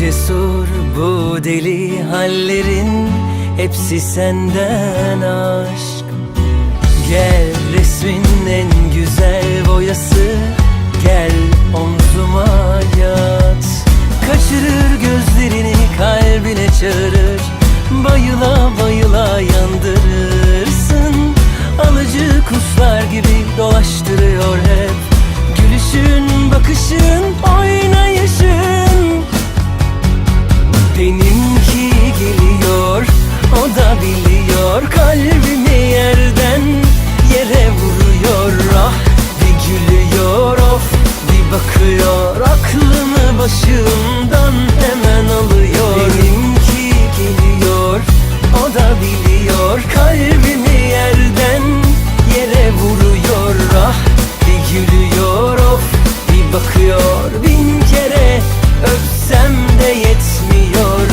cesur, bu deli hallerin. Hepsi senden aşk. Gel resmin en güzel boyası. Gel omzuma yat. Kaçırır gözlerini kalbine çağırır. Bayıla bayıla yandırırsın. Alıcı kuşlar gibi dolaştırıyor hep. Gülüşün, bakışın, oynayışın bakıyor Bin kere öpsem de yetmiyor.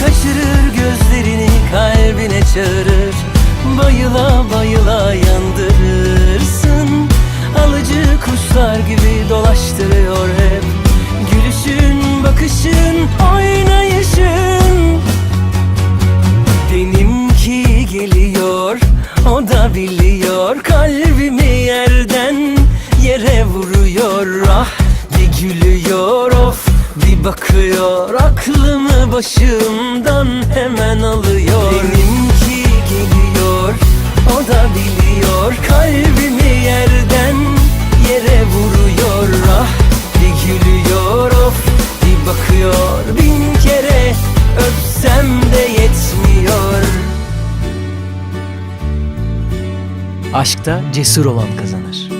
Kaçırır gözlerini kalbine çağırır. Bayıla bayıla yandırırsın. Alıcı kuşlar gibi geliyor, o da biliyor. Kalbimi yerden yere vuruyor. Ah bir gülüyor of bir bakıyor. Aklımı başımdan hemen alıyor. Benimki geliyor, o da biliyor. Kalbimi Aşkta cesur olan kazanır.